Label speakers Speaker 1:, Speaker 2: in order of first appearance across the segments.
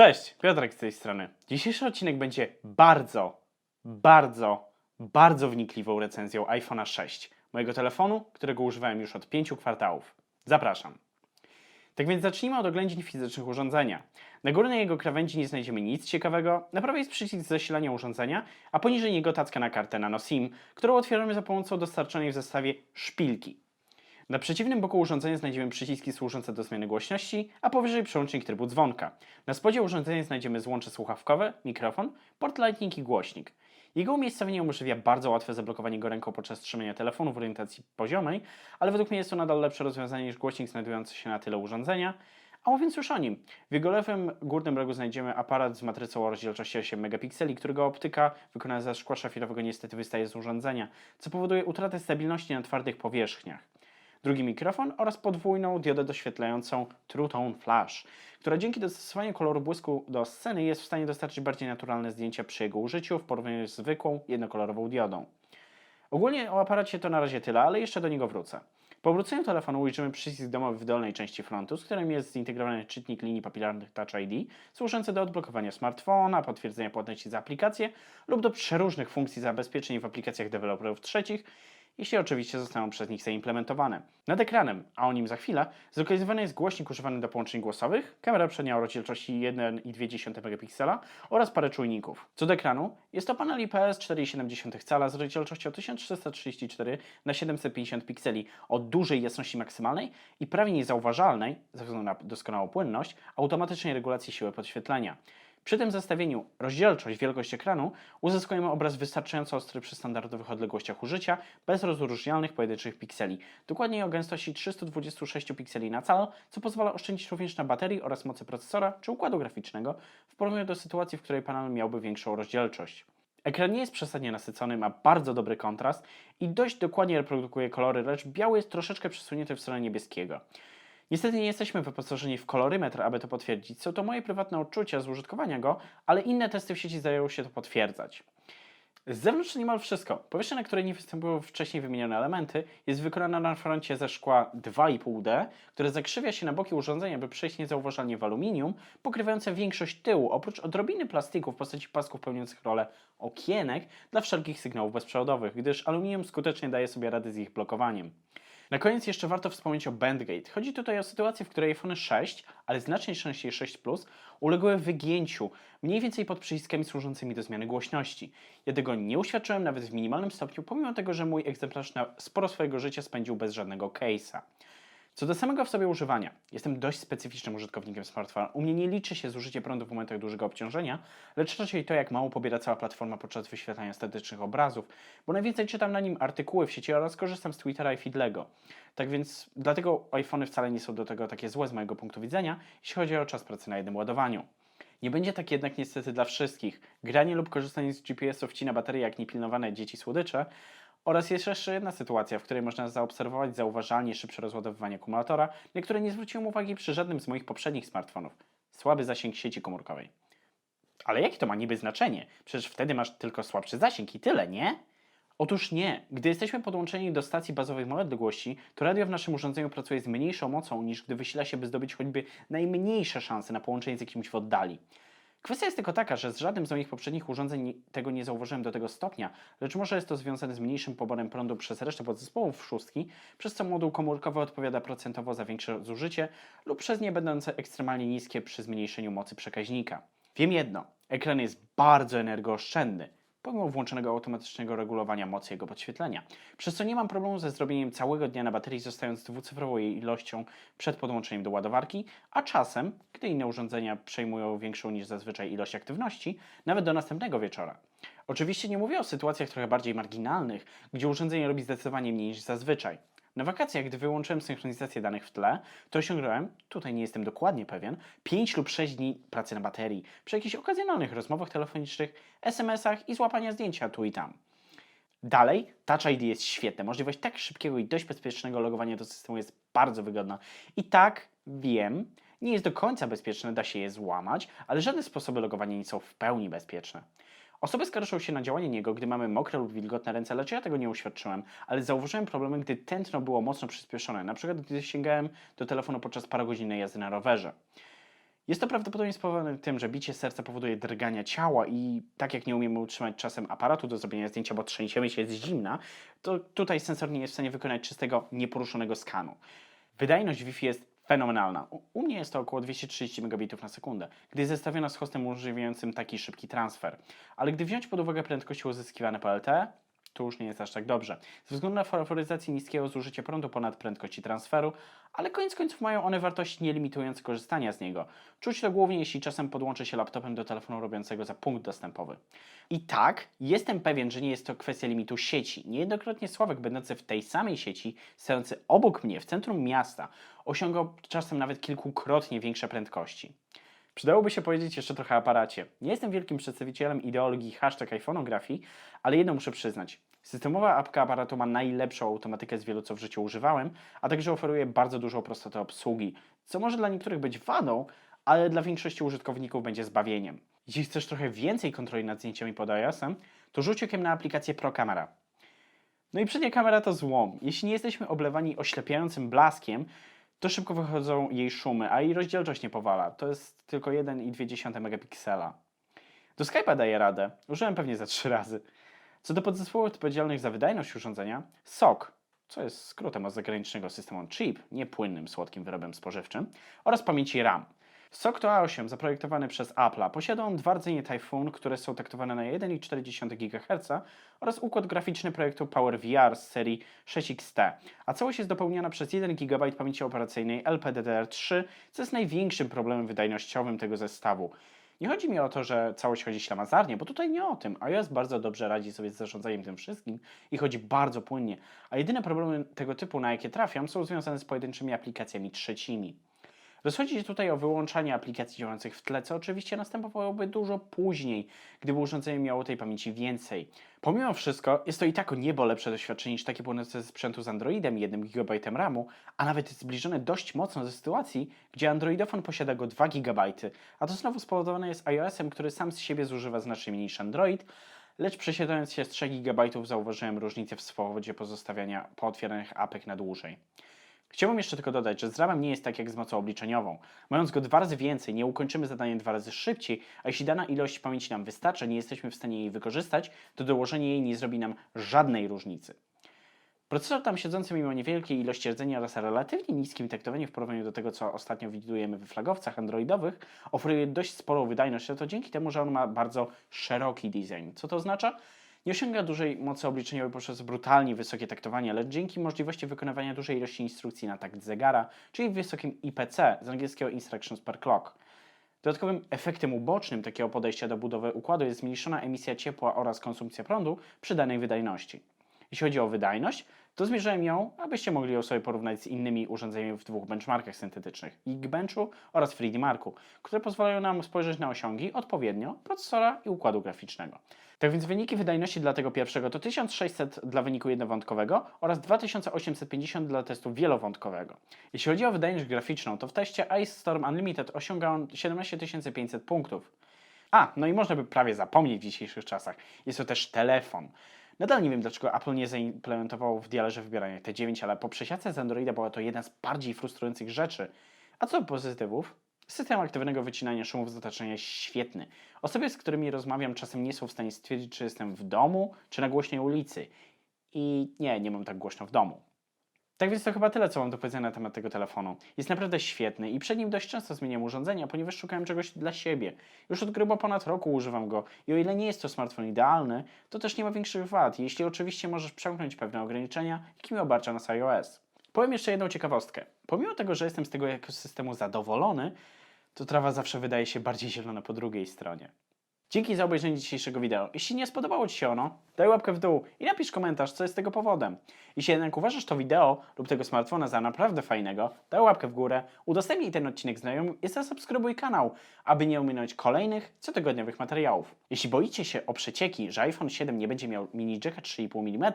Speaker 1: Cześć, Piotrek z tej strony. Dzisiejszy odcinek będzie bardzo, bardzo, bardzo wnikliwą recenzją iPhone'a 6, mojego telefonu, którego używałem już od 5 kwartałów. Zapraszam. Tak więc zacznijmy od oględzin fizycznych urządzenia. Na górnej jego krawędzi nie znajdziemy nic ciekawego, na prawej jest przycisk zasilania urządzenia, a poniżej niego tacka na kartę nano SIM, którą otwieramy za pomocą dostarczonej w zestawie szpilki. Na przeciwnym boku urządzenia znajdziemy przyciski służące do zmiany głośności, a powyżej przełącznik trybu dzwonka. Na spodzie urządzenia znajdziemy złącze słuchawkowe, mikrofon, port Lightning i głośnik. Jego umiejscowienie umożliwia bardzo łatwe zablokowanie go ręką podczas trzymania telefonu w orientacji poziomej, ale według mnie jest to nadal lepsze rozwiązanie niż głośnik znajdujący się na tyle urządzenia. A mówiąc już o nim, w jego lewym górnym rogu znajdziemy aparat z matrycą o rozdzielczości 8 megapikseli, którego optyka wykonana ze szkła szafirowego niestety wystaje z urządzenia, co powoduje utratę stabilności na twardych powierzchniach drugi mikrofon oraz podwójną diodę doświetlającą True Tone Flash, która dzięki dostosowaniu koloru błysku do sceny jest w stanie dostarczyć bardziej naturalne zdjęcia przy jego użyciu w porównaniu z zwykłą, jednokolorową diodą. Ogólnie o aparacie to na razie tyle, ale jeszcze do niego wrócę. Po obróceniu telefonu ujrzymy przycisk domowy w dolnej części frontu, z którym jest zintegrowany czytnik linii papilarnych Touch ID, służący do odblokowania smartfona, potwierdzenia płatności za aplikacje lub do przeróżnych funkcji zabezpieczeń w aplikacjach deweloperów trzecich, jeśli oczywiście zostaną przez nich zaimplementowane. Nad ekranem, a o nim za chwilę, zlokalizowany jest głośnik używany do połączeń głosowych, kamera przednia o rozdzielczości 1,2 megapiksela oraz parę czujników. Co do ekranu, jest to panel IPS 4,7 cala z rozdzielczością 1334 na 750 pikseli o dużej jasności maksymalnej i prawie niezauważalnej, ze względu na doskonałą płynność, automatycznej regulacji siły podświetlenia. Przy tym zestawieniu rozdzielczość, wielkość ekranu uzyskujemy obraz wystarczająco ostry przy standardowych odległościach użycia, bez rozróżnialnych pojedynczych pikseli. Dokładniej o gęstości 326 pikseli na cal, co pozwala oszczędzić również na baterii oraz mocy procesora czy układu graficznego w porównaniu do sytuacji, w której panel miałby większą rozdzielczość. Ekran nie jest przesadnie nasycony, ma bardzo dobry kontrast i dość dokładnie reprodukuje kolory, lecz biały jest troszeczkę przesunięty w stronę niebieskiego. Niestety nie jesteśmy wyposażeni w kolorymetr, aby to potwierdzić. Są to moje prywatne odczucia z użytkowania go, ale inne testy w sieci zdają się to potwierdzać. Z zewnątrz niemal wszystko. Powierzchnia, na której nie występują wcześniej wymienione elementy, jest wykonana na froncie ze szkła 2,5D, które zakrzywia się na boki urządzenia, by przejść niezauważalnie w aluminium, pokrywające większość tyłu, oprócz odrobiny plastiku w postaci pasków pełniących rolę okienek dla wszelkich sygnałów bezprzewodowych, gdyż aluminium skutecznie daje sobie radę z ich blokowaniem. Na koniec jeszcze warto wspomnieć o Bandgate. Chodzi tutaj o sytuację, w której iPhone 6, ale znacznie częściej 6 Plus, uległy wygięciu, mniej więcej pod przyciskami służącymi do zmiany głośności. Ja tego nie uświadczyłem nawet w minimalnym stopniu, pomimo tego, że mój egzemplarz na sporo swojego życia spędził bez żadnego case'a. Co do samego w sobie używania, jestem dość specyficznym użytkownikiem smartfona. U mnie nie liczy się zużycie prądu w momentach dużego obciążenia, lecz raczej to, jak mało pobiera cała platforma podczas wyświetlania statycznych obrazów, bo najwięcej czytam na nim artykuły w sieci oraz korzystam z Twittera i Feedlego. Tak więc dlatego iPhony wcale nie są do tego takie złe z mojego punktu widzenia, jeśli chodzi o czas pracy na jednym ładowaniu. Nie będzie tak jednak niestety dla wszystkich. Granie lub korzystanie z GPS-ów wcina baterie jak niepilnowane dzieci słodycze, oraz jest jeszcze jedna sytuacja, w której można zaobserwować zauważalnie szybsze rozładowywanie akumulatora, na które nie zwróciłem uwagi przy żadnym z moich poprzednich smartfonów. Słaby zasięg sieci komórkowej. Ale jakie to ma niby znaczenie? Przecież wtedy masz tylko słabszy zasięg i tyle, nie? Otóż nie. Gdy jesteśmy podłączeni do stacji bazowej małej odległości, to radio w naszym urządzeniu pracuje z mniejszą mocą niż gdy wysila się, by zdobyć choćby najmniejsze szanse na połączenie z kimś w oddali. Kwestia jest tylko taka, że z żadnym z moich poprzednich urządzeń tego nie zauważyłem do tego stopnia, lecz może jest to związane z mniejszym poborem prądu przez resztę podzespołów szóstki, przez co moduł komórkowy odpowiada procentowo za większe zużycie lub przez nie będące ekstremalnie niskie przy zmniejszeniu mocy przekaźnika. Wiem jedno, ekran jest bardzo energooszczędny, pomimo włączonego automatycznego regulowania mocy jego podświetlenia, przez co nie mam problemu ze zrobieniem całego dnia na baterii, zostając dwucyfrową jej ilością przed podłączeniem do ładowarki, a czasem, gdy inne urządzenia przejmują większą niż zazwyczaj ilość aktywności, nawet do następnego wieczora. Oczywiście nie mówię o sytuacjach trochę bardziej marginalnych, gdzie urządzenie robi zdecydowanie mniej niż zazwyczaj. Na wakacjach, gdy wyłączyłem synchronizację danych w tle, to osiągnąłem, tutaj nie jestem dokładnie pewien, 5 lub 6 dni pracy na baterii, przy jakichś okazjonalnych rozmowach telefonicznych, SMS-ach i złapania zdjęcia tu i tam. Dalej, Touch ID jest świetne. Możliwość tak szybkiego i dość bezpiecznego logowania do systemu jest bardzo wygodna. I tak, wiem, nie jest do końca bezpieczne, da się je złamać, ale żadne sposoby logowania nie są w pełni bezpieczne. Osoby skarżą się na działanie niego, gdy mamy mokre lub wilgotne ręce, lecz ja tego nie uświadczyłem, ale zauważyłem problemy, gdy tętno było mocno przyspieszone, na przykład gdy sięgałem do telefonu podczas parogodzinnej jazdy na rowerze. Jest to prawdopodobnie spowodowane tym, że bicie serca powoduje drgania ciała i tak jak nie umiemy utrzymać czasem aparatu do zrobienia zdjęcia, bo trzęsiemy się z zimna, to tutaj sensor nie jest w stanie wykonać czystego, nieporuszonego skanu. Wydajność Wi-Fi jest fenomenalna. U, u mnie jest to około 230 megabitów na sekundę, gdy zestawiona z hostem umożliwiającym taki szybki transfer. Ale gdy wziąć pod uwagę prędkości uzyskiwane po LTE, to już nie jest aż tak dobrze. Ze względu na faworyzację niskiego zużycia prądu ponad prędkości transferu, ale koniec końców mają one wartości nielimitujące korzystania z niego. Czuć to głównie, jeśli czasem podłączy się laptopem do telefonu robiącego za punkt dostępowy. I tak, jestem pewien, że nie jest to kwestia limitu sieci. Niejednokrotnie Sławek, będący w tej samej sieci, stojący obok mnie w centrum miasta, osiągał czasem nawet kilkukrotnie większe prędkości. Przydałoby się powiedzieć jeszcze trochę o aparacie. Nie jestem wielkim przedstawicielem ideologii hashtag iPhoneografii, ale jedno muszę przyznać. Systemowa apka aparatu ma najlepszą automatykę z wielu, co w życiu używałem, a także oferuje bardzo dużą prostotę obsługi, co może dla niektórych być wadą, ale dla większości użytkowników będzie zbawieniem. Jeśli chcesz trochę więcej kontroli nad zdjęciami pod iOS-em, to rzuć okiem na aplikację ProCamera. No i przednia kamera to złom. Jeśli nie jesteśmy oblewani oślepiającym blaskiem, to szybko wychodzą jej szumy, a jej rozdzielczość nie powala. To jest tylko 1,2 megapiksela. Do Skype'a daje radę. Użyłem pewnie za trzy razy. Co do podzespołów odpowiedzialnych za wydajność urządzenia, SOC, co jest skrótem od zagranicznego systemu on chip, nie płynnym, słodkim wyrobem spożywczym, oraz pamięci RAM. SOC to A8 zaprojektowany przez Apple'a. Posiada on dwa rdzenie Typhoon, które są taktowane na 1,4 GHz oraz układ graficzny projektu PowerVR z serii 6XT, a całość jest dopełniana przez 1 GB pamięci operacyjnej LPDDR3, co jest największym problemem wydajnościowym tego zestawu. Nie chodzi mi o to, że całość chodzi ślamazarnie, bo tutaj nie o tym. iOS bardzo dobrze radzi sobie z zarządzaniem tym wszystkim i chodzi bardzo płynnie, a jedyne problemy tego typu, na jakie trafiam, są związane z pojedynczymi aplikacjami trzecimi. Rozchodzi się tutaj o wyłączanie aplikacji działających w tle, co oczywiście następowałoby dużo później, gdyby urządzenie miało tej pamięci więcej. Pomimo wszystko, jest to i tak o niebo lepsze doświadczenie niż takie płynące ze sprzętu z Androidem i 1 GB RAMu, a nawet jest zbliżone dość mocno do sytuacji, gdzie Androidofon posiada go 2 GB, a to znowu spowodowane jest iOS-em, który sam z siebie zużywa znacznie mniej niż Android, lecz przesiadając się z 3 GB zauważyłem różnicę w swobodzie pozostawiania pootwieranych apek na dłużej. Chciałbym jeszcze tylko dodać, że z RAM nie jest tak jak z mocą obliczeniową. Mając go dwa razy więcej, nie ukończymy zadania dwa razy szybciej, a jeśli dana ilość pamięci nam wystarcza, nie jesteśmy w stanie jej wykorzystać, to dołożenie jej nie zrobi nam żadnej różnicy. Procesor tam siedzący mimo niewielkiej ilości rdzenia oraz relatywnie niskim taktowaniu w porównaniu do tego, co ostatnio widujemy we flagowcach androidowych, oferuje dość sporą wydajność, a to dzięki temu, że on ma bardzo szeroki design. Co to oznacza? Nie osiąga dużej mocy obliczeniowej poprzez brutalnie wysokie taktowanie, lecz dzięki możliwości wykonywania dużej ilości instrukcji na takt zegara, czyli wysokim IPC, z angielskiego Instructions per Clock. Dodatkowym efektem ubocznym takiego podejścia do budowy układu jest zmniejszona emisja ciepła oraz konsumpcja prądu przy danej wydajności. Jeśli chodzi o wydajność, to zmierzyłem ją, abyście mogli ją sobie porównać z innymi urządzeniami w dwóch benchmarkach syntetycznych, Geekbenchu oraz 3D Marku, które pozwalają nam spojrzeć na osiągi odpowiednio procesora i układu graficznego. Tak więc wyniki wydajności dla tego pierwszego to 1600 dla wyniku jednowątkowego oraz 2850 dla testu wielowątkowego. Jeśli chodzi o wydajność graficzną, to w teście Ice Storm Unlimited osiąga on 17500 punktów. A, no i można by prawie zapomnieć w dzisiejszych czasach. Jest to też telefon. Nadal nie wiem, dlaczego Apple nie zaimplementowało w dialerze wybierania T9, ale po przesiadce z Androida była to jedna z bardziej frustrujących rzeczy. A co do pozytywów? System aktywnego wycinania szumów z otoczenia jest świetny. Osoby, z którymi rozmawiam, czasem nie są w stanie stwierdzić, czy jestem w domu, czy na głośnej ulicy. I nie, nie mam tak głośno w domu. Tak więc to chyba tyle, co mam do powiedzenia na temat tego telefonu. Jest naprawdę świetny i przed nim dość często zmieniam urządzenia, ponieważ szukałem czegoś dla siebie. Już od grubo ponad roku używam go i o ile nie jest to smartfon idealny, to też nie ma większych wad, jeśli oczywiście możesz przemknąć pewne ograniczenia, jakimi obarcza nas iOS. Powiem jeszcze jedną ciekawostkę. Pomimo tego, że jestem z tego ekosystemu zadowolony, to trawa zawsze wydaje się bardziej zielona po drugiej stronie. Dzięki za obejrzenie dzisiejszego wideo. Jeśli nie spodobało Ci się ono, daj łapkę w dół i napisz komentarz, co jest tego powodem. Jeśli jednak uważasz to wideo lub tego smartfona za naprawdę fajnego, daj łapkę w górę, udostępnij ten odcinek znajomym i zasubskrybuj kanał, aby nie ominąć kolejnych cotygodniowych materiałów. Jeśli boicie się o przecieki, że iPhone 7 nie będzie miał mini jacka 3,5 mm,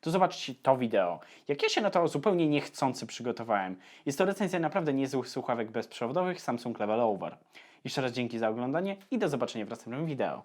Speaker 1: to zobaczcie to wideo. Jak ja się na to zupełnie niechcący przygotowałem. Jest to recenzja naprawdę niezłych słuchawek bezprzewodowych Samsung Level Over. Jeszcze raz dzięki za oglądanie i do zobaczenia w następnym wideo.